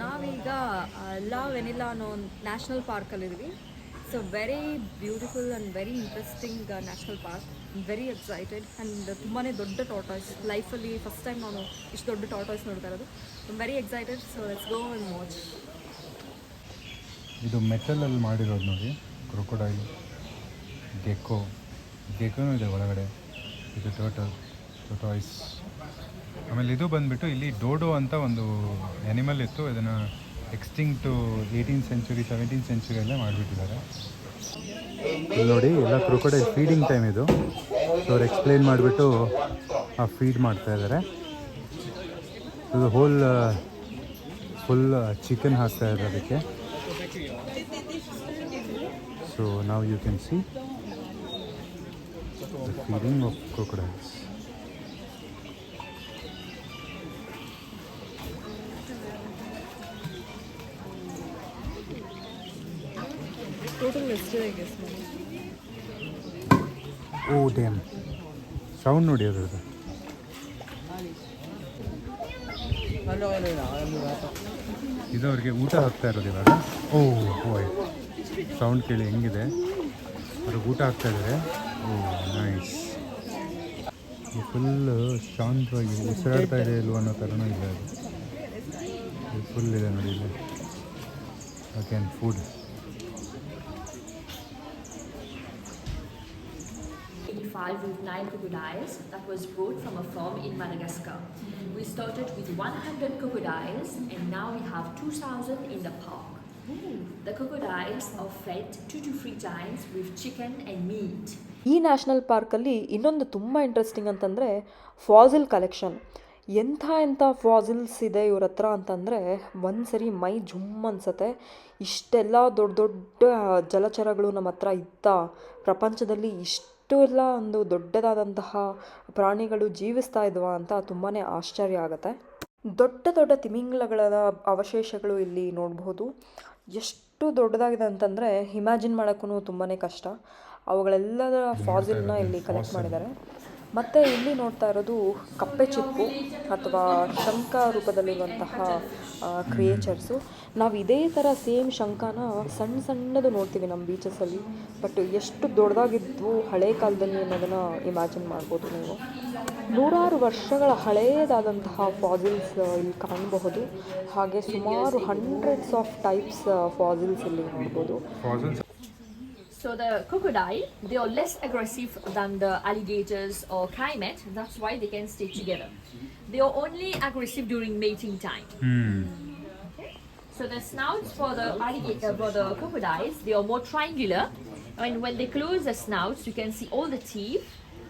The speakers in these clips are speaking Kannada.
ನಾವೀಗ ಲಾ ವೆನಿಲಾ ಅನ್ನೋ ಒಂದು national ಪಾರ್ಕಲ್ಲಿದ್ದೀವಿ so very beautiful and very interesting national park very excited and ತುಂಬಾ ದೊಡ್ಡ ಟಾಟಾಯ್ಸ್ ಲೈಫಲ್ಲಿ ಫಸ್ಟ್ ಟೈಮ್ ನಾನು ಇಷ್ಟು ದೊಡ್ಡ ಟಾಟಾಯ್ಸ್ ನೋಡ್ತಾ ಇರೋದು. Very excited so let's go and watch ಇದು ಮೆಟಲಲ್ಲಿ ಮಾಡಿರೋದು ನೋಡಿ. ಕ್ರೊಕೊಡೈಲ್ ಗೆಕ್ಕೋ ಗೆಕ್ಕೋನೂ ಇದೆ ಒಳಗಡೆ. ಇದು ಟೋಟಲ್ ಟೋಟಾಯ್ಸ್ ಆಮೇಲೆ ಇದು ಬಂದುಬಿಟ್ಟು ಇಲ್ಲಿ ಡೋಡೋ ಅಂತ ಒಂದು ಆ್ಯನಿಮಲ್ ಇತ್ತು. ಇದನ್ನು ಎಕ್ಸ್ಟಿಂಕ್ಟು ಏಯ್ಟೀನ್ ಸೆಂಚುರಿ ಸೆವೆಂಟೀನ್ ಸೆಂಚುರಿಯಲ್ಲೇ ಮಾಡಿಬಿಟ್ಟಿದ್ದಾರೆ. ನೋಡಿ, ಎಲ್ಲ ಕ್ರೊಕೊಡೈಲ್ ಫೀಡಿಂಗ್ ಟೈಮ್ ಇದು. ಸೊ ಅವ್ರು ಎಕ್ಸ್ಪ್ಲೇನ್ ಮಾಡಿಬಿಟ್ಟು ಆ ಫೀಡ್ ಮಾಡ್ತಾ ಇದ್ದಾರೆ. ಇದು ಹೋಲ್ ಫುಲ್ ಚಿಕನ್ ಹಾಕ್ತಾ ಇದ್ದಾರೆ ಅದಕ್ಕೆ. ಸೊ ನಾವು you can see feeding of crocodiles. Total ಎಷ್ಟಿದೆ ಗೆಸ್ ಮಾಡಿ ಓ ಡೇಮ್ ಸೌಂಡ್ ನೋಡಿ ಅದ್ರದ್ದು ಇದು ಅವ್ರಿಗೆ ಊಟ ಹಾಕ್ತಾ ಇರೋದು ಇವಾಗ. ಓ ಓಯ್ ಸೌಂಡ್ ಕೇಳಿ ಹೆಂಗಿದೆ? ಅವ್ರಿಗೆ ಊಟ ಹಾಕ್ತಾ ಇದ್ದಾರೆ. ಓ ನೈಸ್ ಫುಲ್ಲು ಶಾಂತವಾಗಿ ಉಸಿರಾಡ್ತಾ ಇದೆ ಇಲ್ವ ಅನ್ನೋ ಥರನೂ ಇಲ್ಲ ಅದು. ಫುಲ್ ಇದೆ ನೋಡಿ ಇಲ್ಲಿ. Okay food 85 with nine crocodiles that was brought from a farm in Madagascar. We started with 100 crocodiles and now we have 2,000 in the park. The crocodiles are fed two to three times with chicken and meat. ಈ ನ್ಯಾಷನಲ್ ಪಾರ್ಕಲ್ಲಿ ಇನ್ನೊಂದು ತುಂಬ ಇಂಟ್ರೆಸ್ಟಿಂಗ್ ಅಂತಂದರೆ ಫಾಸಿಲ್ ಕಲೆಕ್ಷನ್ ಎಂಥ ಎಂಥ ಫಾಸಿಲ್ಸ್ ಇದೆ ಇವ್ರ ಹತ್ರ ಅಂತಂದರೆ ಒಂದು ಸರಿ ಮೈ ಜುಮ್ ಅನ್ಸತ್ತೆ ಇಷ್ಟೆಲ್ಲ ದೊಡ್ಡ ದೊಡ್ಡ ಜಲಚರಗಳು ನಮ್ಮ ಹತ್ರ ಇದ್ದ ಪ್ರಪಂಚದಲ್ಲಿ ಇಷ್ಟು ಎಲ್ಲ ಒಂದು ದೊಡ್ಡದಾದಂತಹ ಪ್ರಾಣಿಗಳು ಜೀವಿಸ್ತಾ ಇದ್ವಾ ಅಂತ ತುಂಬಾ ಆಶ್ಚರ್ಯ ಆಗುತ್ತೆ. ದೊಡ್ಡ ದೊಡ್ಡ ತಿಮಿಂಗಲಗಳ ಅವಶೇಷಗಳು ಇಲ್ಲಿ ನೋಡಬಹುದು ಎಷ್ಟು ದೊಡ್ಡದಾಗಿದೆ ಅಂತಂದರೆ ಇಮ್ಯಾಜಿನ್ ಮಾಡೋಕ್ಕೂ ತುಂಬಾ ಕಷ್ಟ. ಅವುಗಳೆಲ್ಲದರ ಫಾಸಿಲ್ನ ಇಲ್ಲಿ ಕಲೆಕ್ಟ್ ಮಾಡಿದ್ದಾರೆ. ಮತ್ತು ಇಲ್ಲಿ ನೋಡ್ತಾ ಇರೋದು ಕಪ್ಪೆ ಚಿಪ್ಪು ಅಥವಾ ಶಂಖ ರೂಪದಲ್ಲಿರುವಂತಹ ಕ್ರಿಯೇಚರ್ಸು ನಾವು ಇದೇ ಥರ ಸೇಮ್ ಶಂಖನ ಸಣ್ಣ ಸಣ್ಣದು ನೋಡ್ತೀವಿ ನಮ್ಮ ಬೀಚಸಲ್ಲಿ ಬಟ್ ಎಷ್ಟು ದೊಡ್ಡದಾಗಿದ್ವು ಹಳೆ ಕಾಲದಲ್ಲಿ ಅನ್ನೋದನ್ನು ಇಮ್ಯಾಜಿನ್ ಮಾಡ್ಬೋದು ನೀವು. ನೂರಾರು ವರ್ಷಗಳ ಹಳೆಯದಾದಂತಹ ಫಾಸಿಲ್ಸ್ ಇಲ್ಲಿ ಕಾಣಬಹುದು. ಹಾಗೆ ಸುಮಾರು ಹಂಡ್ರೆಡ್ಸ್ ಆಫ್ ಟೈಪ್ಸ್ ಫಾಸಿಲ್ಸ್ ಇಲ್ಲಿ ನೋಡ್ಬೋದು. So the crocodile, they are less aggressive than the alligators or caiman. That's why they can stay together. They are only aggressive during mating time. ಹ್ಞೂ So the snouts for the alligator, for the crocodiles, they are more triangular. And when they close the snouts, you can see all the teeth.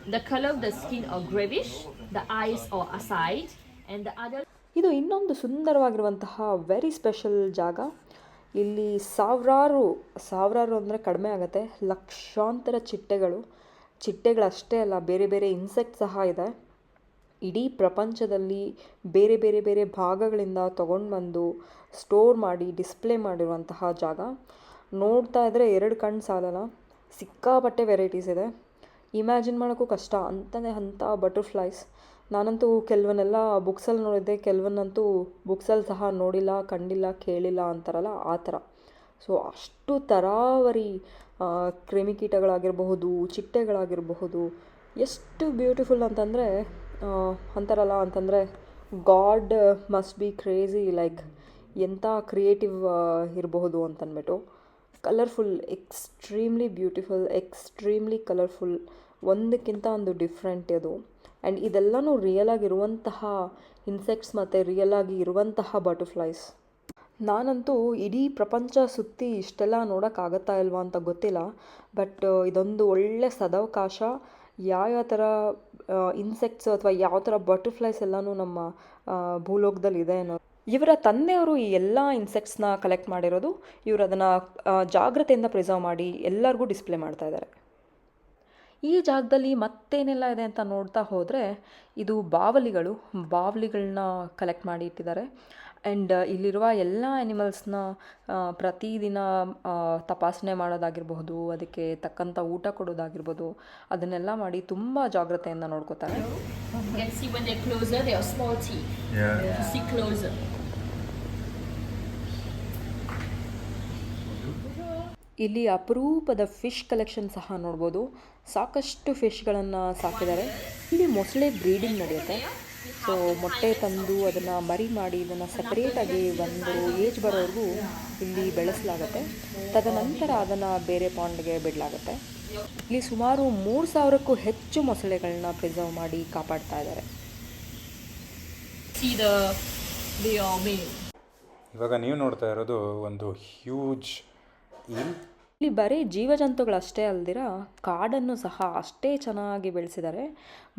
The color of the skin are grayish. The eyes are aside, and the other ಇದು ಇನ್ನೊಂದು ಸುಂದರವಾಗಿರುವಂತಹ ವೆರಿ ಸ್ಪೆಷಲ್ ಜಾಗ ಇಲ್ಲಿ ಸಾವಿರಾರು ಸಾವಿರಾರು ಅಂದರೆ ಕಡಿಮೆ ಆಗುತ್ತೆ. ಲಕ್ಷಾಂತರ ಚಿಟ್ಟೆಗಳು, ಚಿಟ್ಟೆಗಳಷ್ಟೇ ಅಲ್ಲ, ಬೇರೆ ಬೇರೆ ಇನ್ಸೆಕ್ಟ್ ಸಹ ಇದೆ. ಇಡೀ ಪ್ರಪಂಚದಲ್ಲಿ ಬೇರೆ ಬೇರೆ ಬೇರೆ ಭಾಗಗಳಿಂದ ತೊಗೊಂಡು ಬಂದು ಸ್ಟೋರ್ ಮಾಡಿ ಡಿಸ್ಪ್ಲೇ ಮಾಡಿರುವಂತಹ ಜಾಗ. ನೋಡ್ತಾ ಇದ್ದರೆ ಎರಡು ಕಣ್ಣು ಸಾಲಲ್ಲ, ಸಿಕ್ಕಾಪಟ್ಟೆ ವೆರೈಟೀಸ್ ಇದೆ. ಇಮ್ಯಾಜಿನ್ ಮಾಡೋಕ್ಕೂ ಕಷ್ಟ. ಅಂತಲೇ ಅಂಥ ಬಟರ್ಫ್ಲೈಸ್ ನಾನಂತೂ ಕೆಲವನ್ನೆಲ್ಲ ಬುಕ್ಸಲ್ಲಿ ನೋಡಿದ್ದೆ. ಕೆಲವನ್ನಂತೂ ಬುಕ್ಸಲ್ಲಿ ಸಹ ನೋಡಿಲ್ಲ ಕಂಡಿಲ್ಲ ಕೇಳಿಲ್ಲ ಅಂತಾರಲ್ಲ ಆ ಥರ. ಸೊ ಅಷ್ಟು ತರಾವರಿ ಆ, ಕ್ರಿಮಿಕೀಟಗಳಾಗಿರಬಹುದು ಚಿಟ್ಟೆಗಳಾಗಿರಬಹುದು ಎಷ್ಟು ಬ್ಯೂಟಿಫುಲ್ ಅಂತಂದರೆ ಅಂತಾರಲ್ಲ ಅಂತಂದರೆ god must be crazy like ಎಂಥ ಕ್ರಿಯೇಟಿವ್ ಇರಬಹುದು ಅಂತಂದ್ಬಿಟ್ಟು colourful extremely beautiful extremely colourful ಒಂದಕ್ಕಿಂತ ಒಂದು ಡಿಫ್ರೆಂಟ್ ಇದು ಆ್ಯಂಡ್ ಇದೆಲ್ಲನೂ ರಿಯಲ್ ಆಗಿರುವಂತಹ ಇನ್ಸೆಕ್ಟ್ಸ್ ಮತ್ತು ರಿಯಲ್ ಆಗಿ ಇರುವಂತಹ ಬಟರ್ಫ್ಲೈಸ್ ನಾನಂತೂ ಇಡೀ ಪ್ರಪಂಚ ಸುತ್ತಿ ಇಷ್ಟೆಲ್ಲ ನೋಡೋಕ್ಕಾಗತ್ತಾ ಇಲ್ವಾ ಅಂತ ಗೊತ್ತಿಲ್ಲ. ಬಟ್ ಇದೊಂದು ಒಳ್ಳೆ ಸದವಕಾಶ. ಯಾವ ಥರ ಇನ್ಸೆಕ್ಟ್ಸ್ ಅಥವಾ ಯಾವ ಥರ ಬಟರ್ಫ್ಲೈಸ್ ಎಲ್ಲನೂ ನಮ್ಮ ಭೂಲೋಕದಲ್ಲಿ ಇದೆ ಅನ್ನೋದು ಇವರ ತಂದೆಯವರು ಈ ಎಲ್ಲ ಇನ್ಸೆಕ್ಟ್ಸ್ನ ಕಲೆಕ್ಟ್ ಮಾಡಿರೋದು. ಇವರು ಅದನ್ನು ಜಾಗ್ರತೆಯಿಂದ ಪ್ರಿಸರ್ವ್ ಮಾಡಿ ಎಲ್ಲರಿಗೂ ಡಿಸ್ಪ್ಲೇ ಮಾಡ್ತಾ ಇದ್ದಾರೆ. ಈ ಜಾಗದಲ್ಲಿ ಮತ್ತೇನೆಲ್ಲ ಇದೆ ಅಂತ ನೋಡ್ತಾ ಹೋದರೆ ಇದು ಬಾವಲಿಗಳು ಬಾವಲಿಗಳನ್ನ ಕಲೆಕ್ಟ್ ಮಾಡಿ ಇಟ್ಟಿದ್ದಾರೆ. ಆ್ಯಂಡ್ ಇಲ್ಲಿರುವ ಎಲ್ಲ ಆ್ಯನಿಮಲ್ಸ್ನ ಪ್ರತಿದಿನ ತಪಾಸಣೆ ಮಾಡೋದಾಗಿರ್ಬಹುದು ಅದಕ್ಕೆ ತಕ್ಕಂಥ ಊಟ ಕೊಡೋದಾಗಿರ್ಬೋದು ಅದನ್ನೆಲ್ಲ ಮಾಡಿ ತುಂಬ ಜಾಗ್ರತೆಯಿಂದ ನೋಡ್ಕೋತಾರೆ. ಇಲ್ಲಿ ಅಪರೂಪದ ಫಿಶ್ ಕಲೆಕ್ಷನ್ ಸಹ ನೋಡ್ಬೋದು. ಸಾಕಷ್ಟು ಫಿಶ್ಗಳನ್ನು ಸಾಕಿದ್ದಾರೆ. ಇಲ್ಲಿ ಮೊಸಳೆ ಬ್ರೀಡಿಂಗ್ ನಡೆಯುತ್ತೆ. ಸೊ ಮೊಟ್ಟೆ ತಂದು ಅದನ್ನು ಮರಿ ಮಾಡಿ ಇದನ್ನು ಸಪರೇಟಾಗಿ ಒಂದು ಏಜ್ ಬರೋವರೆಗೂ ಇಲ್ಲಿ ಬೆಳೆಸಲಾಗುತ್ತೆ. ತದನಂತರ ಅದನ್ನು ಬೇರೆ ಪಾಂಡ್ಗೆ ಬಿಡಲಾಗುತ್ತೆ. ಇಲ್ಲಿ ಸುಮಾರು ಮೂರು ಸಾವಿರಕ್ಕೂ ಹೆಚ್ಚು ಮೊಸಳೆಗಳನ್ನ ಪ್ರಿಸರ್ವ್ ಮಾಡಿ ಕಾಪಾಡ್ತಾ ಇದ್ದಾರೆ. ಇವಾಗ ನೀವು ನೋಡ್ತಾ ಇರೋದು ಒಂದು ಹ್ಯೂಜ್ ಇಲ್ಲಿ ಬರೀ ಜೀವಜಂತುಗಳಷ್ಟೇ ಅಲ್ದಿರ ಕಾಡನ್ನು ಸಹ ಅಷ್ಟೇ ಚೆನ್ನಾಗಿ ಬೆಳೆಸಿದ್ದಾರೆ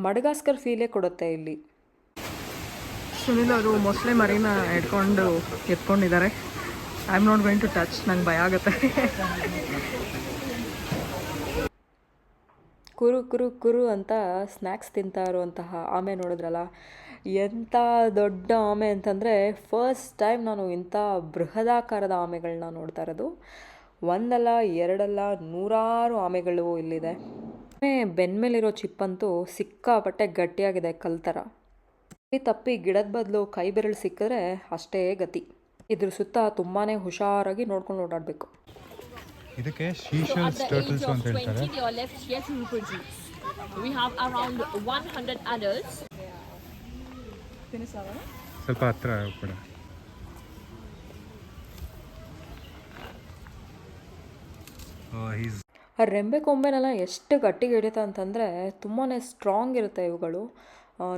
ಮಡಗಾಸ್ಕರ್ ಫೀಲೇ ಕೊಡುತ್ತೆ ಇಲ್ಲಿ. ಸುನಿಲ್ ಅವರು ಮೊಸಳೆ ಮರಿನ ಎತ್ಕೊಂಡು ಎತ್ಕೊಂಡಿದ್ದಾರೆ. I am not going to touch ನಂಗೆ ಭಯ ಆಗುತ್ತೆ. ಕುರು ಕುರು ಕುರು ಅಂತ ಸ್ನ್ಯಾಕ್ಸ್ ತಿಂತಾ ಇರುವಂತಹ ಆಮೆ ನೋಡಿದ್ರಲ್ಲ? ಎಂಥ ದೊಡ್ಡ ಆಮೆ ಅಂತಂದರೆ ಫಸ್ಟ್ ಟೈಮ್ ನಾನು ಇಂಥ ಬೃಹದಾಕಾರದ ಆಮೆಗಳನ್ನ ನೋಡ್ತಾ ಇರೋದು. ಒಂದಲ್ಲ ಎರಡಲ್ಲ ನೂರಾರು ಆಮೆಗಳು ಇಲ್ಲಿದೆ. ಆಮೆ ಬೆನ್ಮೇಲಿರೋ ಚಿಪ್ಪಂತೂ ಸಿಕ್ಕಾಪಟ್ಟೆ ಗಟ್ಟಿಯಾಗಿದೆ ಕಲ್ ಥರ. ತಪ್ಪಿ ಗಿಡದ ಬದಲು ಕೈ ಬೆರಳು ಸಿಕ್ಕಿದ್ರೆ ಅಷ್ಟೇ ಗತಿ. ಇದ್ರ ಸುತ್ತ ತುಂಬಾ ಹುಷಾರಾಗಿ ನೋಡ್ಕೊಂಡು ಓಡಾಡಬೇಕು. ಇದಕ್ಕೆ ಶೀಶಲ್ ಟರ್ಟಲ್ಸ್ ಅಂತ ಹೇಳ್ತಾರೆ. We have around 100 adults. ಸ್ವಲ್ಪ ಹತ್ರ ಕೂಡ ರೆಂಬೆ ಕೊಂಬೆನೆಲ್ಲ ಎಷ್ಟು ಗಟ್ಟಿಗೆ ಹಿಡಿತ ಅಂತಂದರೆ ತುಂಬಾ ಸ್ಟ್ರಾಂಗ್ ಇರುತ್ತೆ ಇವುಗಳು.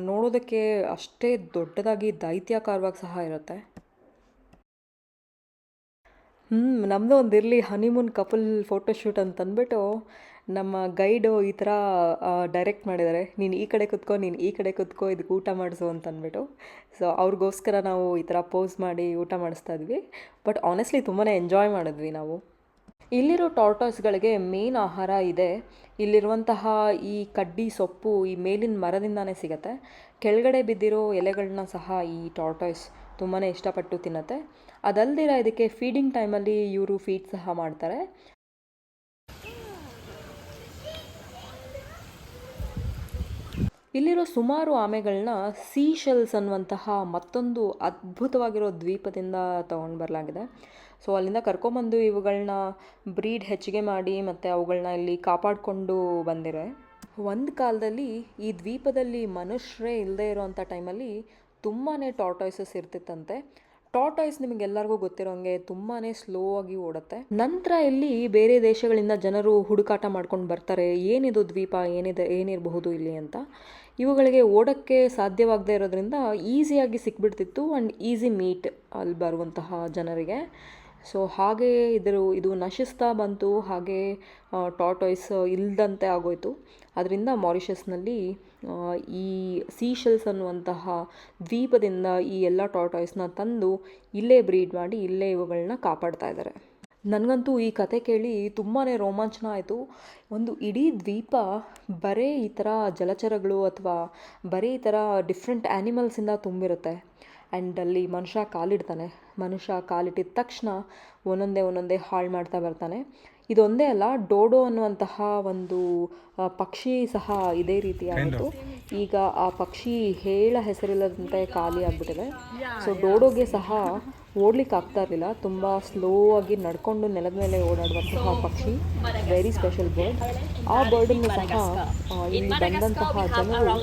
ನೋಡೋದಕ್ಕೆ ಅಷ್ಟೇ ದೊಡ್ಡದಾಗಿ ದೈತ್ಯಾಕಾರವಾಗಿ ಸಹ ಇರುತ್ತೆ. ಹ್ಞೂ ನಮ್ಮದು ಒಂದು ಇರಲಿ ಹನಿಮೂನ್ ಕಪಲ್ ಫೋಟೋಶೂಟ್ ಅಂತ ಅಂದ್ಬಿಟ್ಟು ನಮ್ಮ ಗೈಡು ಈ ಥರ ಡೈರೆಕ್ಟ್ ಮಾಡಿದ್ದಾರೆ. ನೀನು ಈ ಕಡೆ ಕುತ್ಕೋ, ನೀನು ಈ ಕಡೆ ಕುತ್ಕೋ, ಇದಕ್ಕೆ ಊಟ ಮಾಡಿಸು ಅಂತಂದ್ಬಿಟ್ಟು ಸೊ ಅವ್ರಿಗೋಸ್ಕರ ನಾವು ಈ ಥರ ಪೋಸ್ ಮಾಡಿ ಊಟ ಮಾಡಿಸ್ತಾ ಇದ್ವಿ. ಬಟ್ ಆನೆಸ್ಟ್ಲಿ ತುಂಬಾ ಎಂಜಾಯ್ ಮಾಡಿದ್ವಿ ನಾವು. ಇಲ್ಲಿರೋ ಟಾರ್ಟಾಯ್ಸ್ಗಳಿಗೆ ಮೇನ್ ಆಹಾರ ಇದೆ. ಇಲ್ಲಿರುವಂತಹ ಈ ಕಡ್ಡಿ ಸೊಪ್ಪು ಈ ಮೇಲಿನ ಮರದಿಂದಾನೇ ಸಿಗತ್ತೆ. ಕೆಳಗಡೆ ಬಿದ್ದಿರೋ ಎಲೆಗಳನ್ನ ಸಹ ಈ ಟಾರ್ಟಾಯ್ಸ್ ತುಂಬಾ ಇಷ್ಟಪಟ್ಟು ತಿನ್ನತ್ತೆ. ಅದಲ್ದಿರ ಇದಕ್ಕೆ ಫೀಡಿಂಗ್ ಟೈಮಲ್ಲಿ ಇವರು ಫೀಡ್ ಸಹ ಮಾಡ್ತಾರೆ. ಇಲ್ಲಿರೋ ಸುಮಾರು ಆಮೆಗಳನ್ನ ಸೀ ಶೆಲ್ಸ್ ಅನ್ನುವಂತಹ ಮತ್ತೊಂದು ಅದ್ಭುತವಾಗಿರೋ ದ್ವೀಪದಿಂದ ತಗೊಂಡು ಬರಲಾಗಿದೆ. ಸೊ ಅಲ್ಲಿಂದ ಕರ್ಕೊಂಬಂದು ಇವುಗಳನ್ನ ಬ್ರೀಡ್ ಹೆಚ್ಚಿಗೆ ಮಾಡಿ ಮತ್ತು ಅವುಗಳನ್ನ ಇಲ್ಲಿ ಕಾಪಾಡಿಕೊಂಡು ಬಂದಿರೆ. ಒಂದು ಕಾಲದಲ್ಲಿ ಈ ದ್ವೀಪದಲ್ಲಿ ಮನುಷ್ಯರೇ ಇಲ್ಲದೆ ಇರೋವಂಥ ಟೈಮಲ್ಲಿ ತುಂಬಾ ಟಾರ್ಟಾಯ್ಸಸ್ ಇರ್ತಿತ್ತಂತೆ. ಟಾರ್ಟಾಯ್ಸ್ ನಿಮಗೆಲ್ಲರಿಗೂ ಗೊತ್ತಿರೋಂಗೆ ತುಂಬಾ ಸ್ಲೋ ಆಗಿ ಓಡುತ್ತೆ. ನಂತರ ಇಲ್ಲಿ ಬೇರೆ ದೇಶಗಳಿಂದ ಜನರು ಹುಡುಕಾಟ ಮಾಡ್ಕೊಂಡು ಬರ್ತಾರೆ, ಏನಿದು ದ್ವೀಪ, ಏನಿದೆ, ಏನಿರಬಹುದು ಇಲ್ಲಿ ಅಂತ. ಇವುಗಳಿಗೆ ಓಡೋಕ್ಕೆ ಸಾಧ್ಯವಾಗದೇ ಇರೋದ್ರಿಂದ ಈಸಿಯಾಗಿ ಸಿಕ್ಬಿಡ್ತಿತ್ತು ಆ್ಯಂಡ್ ಈಸಿ ಮೀಟ್ ಅಲ್ಲಿ ಬರುವಂತಹ ಜನರಿಗೆ. ಸೊ ಹಾಗೆ ಇದ್ರ, ಇದು ನಶಿಸ್ತಾ ಬಂತು, ಹಾಗೆ ಟಾಟಾಯ್ಸ್ ಇಲ್ದಂತೆ ಆಗೋಯಿತು. ಅದರಿಂದ ಮಾರಿಷಸ್ನಲ್ಲಿ ಈ ಸೀಶೆಲ್ಸ್ ಅನ್ನುವಂತಹ ದ್ವೀಪದಿಂದ ಈ ಎಲ್ಲ ಟಾಟಾಯ್ಸ್ನ ತಂದು ಇಲ್ಲೇ ಬ್ರೀಡ್ ಮಾಡಿ, ಇಲ್ಲೇ ಇವುಗಳನ್ನ ಕಾಪಾಡ್ತಾ ಇದ್ದಾರೆ ನನಗಂತೂ ಈ ಕತೆ ಕೇಳಿ ತುಂಬಾ ರೋಮಾಂಚನ ಆಯಿತು. ಒಂದು ಇಡೀ ದ್ವೀಪ ಬರೀ ಈ ಥರ ಜಲಚರಗಳು ಅಥವಾ ಬರೀ ಈ ಥರ ಡಿಫ್ರೆಂಟ್ ಆ್ಯನಿಮಲ್ಸಿಂದ ತುಂಬಿರುತ್ತೆ. ಆ್ಯಂಡ್ ಅಲ್ಲಿ ಮನುಷ್ಯ ಕಾಲಿಡ್ತಾನೆ. ಮನುಷ್ಯ ಕಾಲಿಟ್ಟಿದ ತಕ್ಷಣ ಒಂದೊಂದೇ ಒಂದೊಂದೇ ಹಾಳು ಮಾಡ್ತಾ ಬರ್ತಾನೆ. ಇದೊಂದೇ ಅಲ್ಲ ಡೋಡೋ ಅನ್ನುವಂತಹ ಒಂದು ಪಕ್ಷಿ ಸಹ ಇದೇ ರೀತಿ ಆಗಿತ್ತು ಈಗ ಆ ಪಕ್ಷಿ ಹೇಳ ಹೆಸರಿಲ್ಲದಂತೆ ಖಾಲಿ ಆಗ್ಬಿಟ್ಟಿದೆ. ಸೊ ಡೋಡೋಗೆ ಸಹ ಓಡ್ಲಿಕ್ಕೆ ಆಗ್ತಾ ಇರಲಿಲ್ಲ. ತುಂಬ ಸ್ಲೋ ಆಗಿ ನಡ್ಕೊಂಡು ನೆಲದ ಮೇಲೆ ಓಡಾಡುವಂತಹ ಪಕ್ಷಿ. ವೆರಿ ಸ್ಪೆಷಲ್ ಬರ್ಡ್ ಆ ಬರ್ಡನ್ನು ಸಹ ಆ, ಇಲ್ಲಿ ಬಂದಂತಹ ಜನರು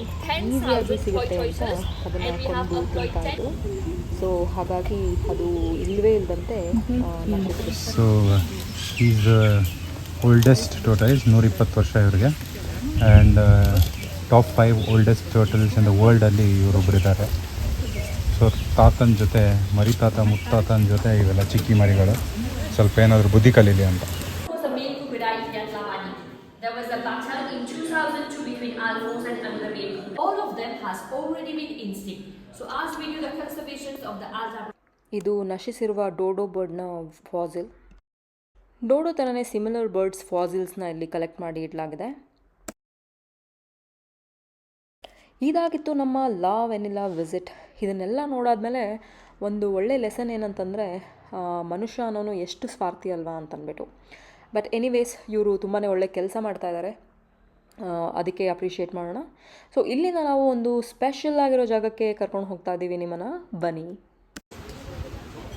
ಈಸಿಯಾಗಿ ಸಿಗುತ್ತೆ ಅಂತ ಅದನ್ನು ಕೊಂಡು ತಿಂತಾ ಇದ್ರು. ಸೊ ಹಾಗಾಗಿ ಅದು ಇಲ್ಲವೇ ಇಲ್ಲದಂತೆ ಸೊ ಈಸ್ ಓಲ್ಡೆಸ್ಟ್ ಟೋಟಲ್ಸ್ ನೂರಿಪ್ಪತ್ತು ವರ್ಷ ಇವರಿಗೆ. And top five oldest turtles in the ವರ್ಲ್ಡಲ್ಲಿ ಇವರೊಬ್ಬರಿದ್ದಾರೆ ಸೊ ತಾತನ ಜೊತೆ ಮರಿ ತಾತ ಮುತ್ತಾತನ ಜೊತೆ ಇವೆಲ್ಲ ಚಿಕ್ಕಿ ಮರಿಗಳು. ಸ್ವಲ್ಪ ಏನಾದರೂ ಬುದ್ಧಿ ಕಲೀಲಿ ಅಂತ. ಇದು ನಶಿಸಿರುವ ಡೋಡೋ ಬರ್ಡ್ನ ಫಾಸಿಲ್. ಡೋಡೋ ತರನೇ ಸಿಮಿಲರ್ ಬರ್ಡ್ಸ್ ಫಾಸಿಲ್ಸ್ನ ಇಲ್ಲಿ ಕಲೆಕ್ಟ್ ಮಾಡಿ ಇಡಲಾಗಿದೆ. ಇದಾಗಿತ್ತು ನಮ್ಮ ಲಾ ವೆನಿಲಾ ವಿಸಿಟ್. ಇದನ್ನೆಲ್ಲ ನೋಡಾದಮೇಲೆ ಒಂದು ಒಳ್ಳೆ ಲೆಸನ್ ಏನಂತಂದರೆ ಮನುಷ್ಯ ಅನ್ನೋನು ಎಷ್ಟು ಸ್ವಾರ್ಥಿ ಅಲ್ವಾ ಅಂತಂದ್ಬಿಟ್ಟು ಬಟ್ ಎನಿವೇಸ್ ಇವರು ತುಂಬಾ ಒಳ್ಳೆ ಕೆಲಸ ಮಾಡ್ತಾ ಇದ್ದಾರೆ ಅದಕ್ಕೆ ಅಪ್ರಿಷಿಯೇಟ್ ಮಾಡೋಣ. ಸೊ ಇಲ್ಲಿಂದ ನಾವು ಒಂದು ಸ್ಪೆಷಲ್ ಆಗಿರೋ ಜಾಗಕ್ಕೆ ಕರ್ಕೊಂಡು ಹೋಗ್ತಾ ಇದ್ದೀವಿ ನಿಮ್ಮನ್ನು. ಬನ್ನಿ.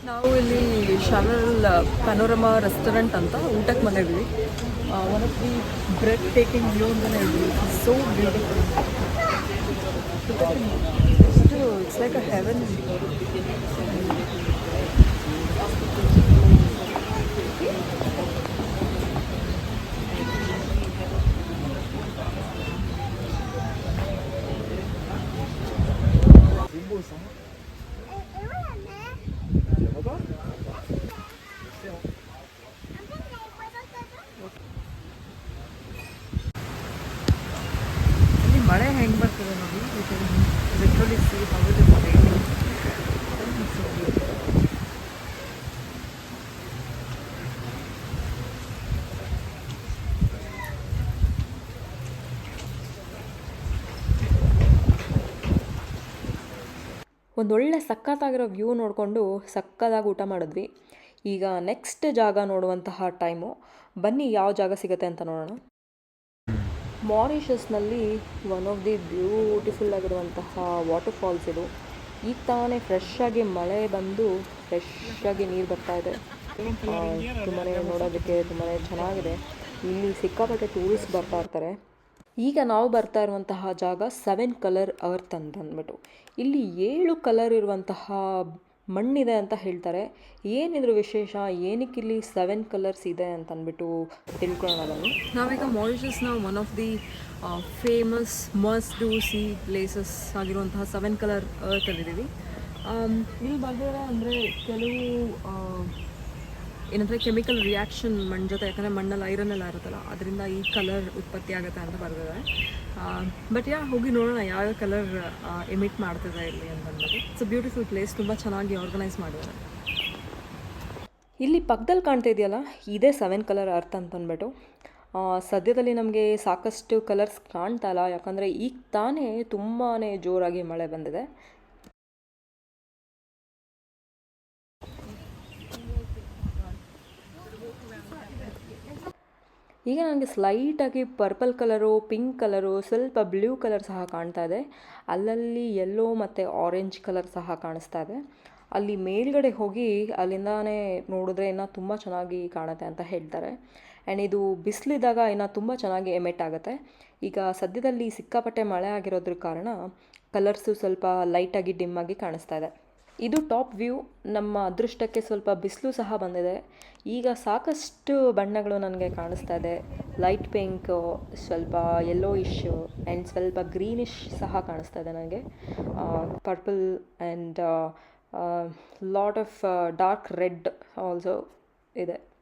ನಾವು ಇಲ್ಲಿ ಶಾನಲ್ ಪನೋರಮಾ ರೆಸ್ಟೋರೆಂಟ್ ಅಂತ ಊಟಕ್ಕೆ ಬಂದಿದ್ವಿ one of the breathtaking view ಅಂತಲೇ ಇದ್ವಿ so beautiful it's like a heaven ಇಲ್ಲಿ ಮಳೆ ಹೆಂಗೆ ಬರ್ತದೆ ನೋಡಿ ಒಂದೊಳ್ಳೆ ಸಕ್ಕತ್ತಾಗಿರೋ ವ್ಯೂ ನೋಡಿಕೊಂಡು ಸಕ್ಕದಾಗಿ ಊಟ ಮಾಡಿದ್ವಿ. ಈಗ ನೆಕ್ಸ್ಟ್ ಜಾಗ ನೋಡುವಂತಹ ಟೈಮು ಬನ್ನಿ ಯಾವ ಜಾಗ ಸಿಗುತ್ತೆ ಅಂತ ನೋಡೋಣ. ಮಾರಿಷಸ್ನಲ್ಲಿ ಒನ್ ಆಫ್ ದಿ ಬ್ಯೂಟಿಫುಲ್ ಆಗಿರುವಂತಹ ವಾಟರ್ ಫಾಲ್ಸ್ ಇದು. ಈಗ ತಾನೇ ಫ್ರೆಶ್ ಆಗಿ ಮಳೆ ಬಂದು ಫ್ರೆಶ್ ಆಗಿ ನೀರು ಬರ್ತಾ ಇದೆ. ತುಂಬಾ ನೋಡೋದಕ್ಕೆ ತುಂಬಾ ಚೆನ್ನಾಗಿದೆ. ಇಲ್ಲಿ ಸಿಕ್ಕಾಪಟ್ಟೆ ಟೂರಿಸ್ಟ್ ಬರ್ತಾ ಇರ್ತಾರೆ. ಈಗ ನಾವು ಬರ್ತಾ ಇರುವಂತಹ ಜಾಗ ಸೆವೆನ್ ಕಲರ್ ಅರ್ತ್ ಅಂತ ಅಂದ್ಬಿಟ್ಟು. ಇಲ್ಲಿ ಏಳು ಕಲರ್ ಇರುವಂತಹ ಮಣ್ಣಿದೆ ಅಂತ ಹೇಳ್ತಾರೆ. ಏನಿದ್ರು ವಿಶೇಷ? ಏನಕ್ಕೆ ಇಲ್ಲಿ ಸೆವೆನ್ ಕಲರ್ಸ್ ಇದೆ ಅಂತ ಅಂದ್ಬಿಟ್ಟು ತಿಳ್ಕೊಳ್ಳೋಣ ನಾವೀಗ ನಾವೀಗ ಮಾರಿಷಸ್ನ one of the famous must do see places ಆಗಿರುವಂತಹ ಸೆವೆನ್ ಕಲರ್ ಅರ್ತಲ್ಲಿದ್ದೀವಿ ಇಲ್ಲಿ ಬಂದಿರೋ ಅಂದರೆ ಕೆಲವು ಏನಂದರೆ ಕೆಮಿಕಲ್ ರಿಯಾಕ್ಷನ್ ಮಣ್ಣು ಜೊತೆ ಯಾಕಂದರೆ ಮಣ್ಣಲ್ಲಿ ಐರನ್ ಎಲ್ಲ ಇರುತ್ತಲ್ಲ ಅದರಿಂದ ಈ ಕಲರ್ ಉತ್ಪತ್ತಿ ಆಗುತ್ತೆ ಅಂತ ಬರ್ದಿದೆ ಬಟ್ ಯಾ ಹೋಗಿ ನೋಡೋಣ ಯಾವ ಕಲರ್ ಎಮಿಟ್ ಮಾಡ್ತಿದೆ ಇಲ್ಲಿ ಅಂತಂದ್ಬಿಟ್ಟು ಇಟ್ಸ್ ಬ್ಯೂಟಿಫುಲ್ ಪ್ಲೇಸ್ ತುಂಬ ಚೆನ್ನಾಗಿ ಆರ್ಗನೈಸ್ ಮಾಡಿದ್ದಾರೆ. ಇಲ್ಲಿ ಪಕ್ಕದಲ್ಲಿ ಕಾಣ್ತಾ ಇದೆಯಲ್ಲ ಇದೇ ಸೆವೆನ್ ಕಲರ್ ಅರ್ಥ ಅಂತ ಅಂದ್ಬಿಟ್ಟು. ಆ, ಸದ್ಯದಲ್ಲಿ ನಮಗೆ ಸಾಕಷ್ಟು ಕಲರ್ಸ್ ಕಾಣ್ತಾ ಇಲ್ಲ ಯಾಕಂದರೆ ಈಗ ತಾನೇ ತುಂಬಾ ಜೋರಾಗಿ ಮಳೆ ಬಂದಿದೆ. ಈಗ ನನಗೆ ಸ್ಲೈಟಾಗಿ ಪರ್ಪಲ್ ಕಲರು, ಪಿಂಕ್ ಕಲರು, ಸ್ವಲ್ಪ ಬ್ಲೂ ಕಲರ್ ಸಹ ಕಾಣ್ತಾ ಇದೆ. ಅಲ್ಲಲ್ಲಿ ಯೆಲ್ಲೋ ಮತ್ತು ಆರೆಂಜ್ ಕಲರ್ ಸಹ ಕಾಣಿಸ್ತಾ ಇದೆ. ಅಲ್ಲಿ ಮೇಲ್ಗಡೆ ಹೋಗಿ ಅಲ್ಲಿಂದಾನೇ ನೋಡಿದ್ರೆ ಇನ್ನೂ ತುಂಬ ಚೆನ್ನಾಗಿ ಕಾಣುತ್ತೆ ಅಂತ ಹೇಳ್ತಾರೆ. ಆ್ಯಂಡ್ ಇದು ಬಿಸಿಲಿದ್ದಾಗ ಇನ್ನೂ ತುಂಬ ಚೆನ್ನಾಗಿ ಎಮೆಟ್ ಆಗುತ್ತೆ. ಈಗ ಸದ್ಯದಲ್ಲಿ ಸಿಕ್ಕಾಪಟ್ಟೆ ಮಳೆ ಆಗಿರೋದ್ರ ಕಾರಣ, ಕಲರ್ಸು ಸ್ವಲ್ಪ ಲೈಟಾಗಿ ಡಿಮ್ ಆಗಿ ಕಾಣಿಸ್ತಾ ಇದೆ. ಇದು ಟಾಪ್ ವ್ಯೂ. ನಮ್ಮ ಅದೃಷ್ಟಕ್ಕೆ ಸ್ವಲ್ಪ ಬಿಸಿಲು ಸಹ ಬಂದಿದೆ. ಈಗ ಸಾಕಷ್ಟು ಬಣ್ಣಗಳು ನನಗೆ ಕಾಣಿಸ್ತಾ ಇದೆ. ಲೈಟ್ ಪಿಂಕ್ ಸ್ವಲ್ಪ ಯೆಲ್ಲೋ ಇಶ್ ಆ್ಯಂಡ್ ಸ್ವಲ್ಪ ಗ್ರೀನಿಶ್ ಸಹ ಕಾಣಿಸ್ತಾ ಇದೆ ನನಗೆ. Purple and lot of dark red also ಇದೆ.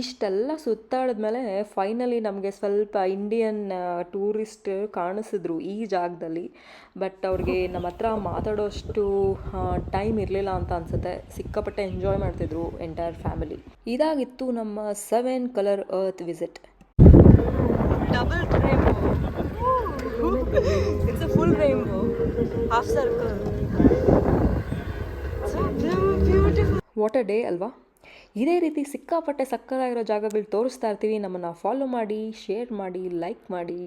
ಇಷ್ಟೆಲ್ಲ ಸುತ್ತಾಡಿದ್ಮೇಲೆ ಫೈನಲಿ ನಮಗೆ ಸ್ವಲ್ಪ ಇಂಡಿಯನ್ ಟೂರಿಸ್ಟ್ ಕಾಣಿಸಿದ್ರು ಈ ಜಾಗದಲ್ಲಿ. ಬಟ್ ಅವ್ರಿಗೆ ನಮ್ಮ ಹತ್ರ ಮಾತಾಡೋಷ್ಟು ಟೈಮ್ ಇರಲಿಲ್ಲ ಅಂತ ಅನಿಸುತ್ತೆ. ಸಿಕ್ಕಾಪಟ್ಟೆ ಎಂಜಾಯ್ ಮಾಡ್ತಿದ್ರು ಎಂಟೈರ್ ಫ್ಯಾಮಿಲಿ ಇದಾಗಿತ್ತು ನಮ್ಮ seven colour earth visit double it's a full rainbow half circle what a day ಅಲ್ವಾ ಇದೇ ರೀತಿ ಸಿಕ್ಕಾಪಟ್ಟೆ ಸಕ್ಕತ್ತಾಗಿರೋ ಜಾಗಗಳು ತೋರಿಸ್ತಾ ಇರ್ತೀವಿ. ನಮ್ಮನ್ನು ಫಾಲೋ ಮಾಡಿ ಶೇರ್ ಮಾಡಿ ಲೈಕ್ ಮಾಡಿ.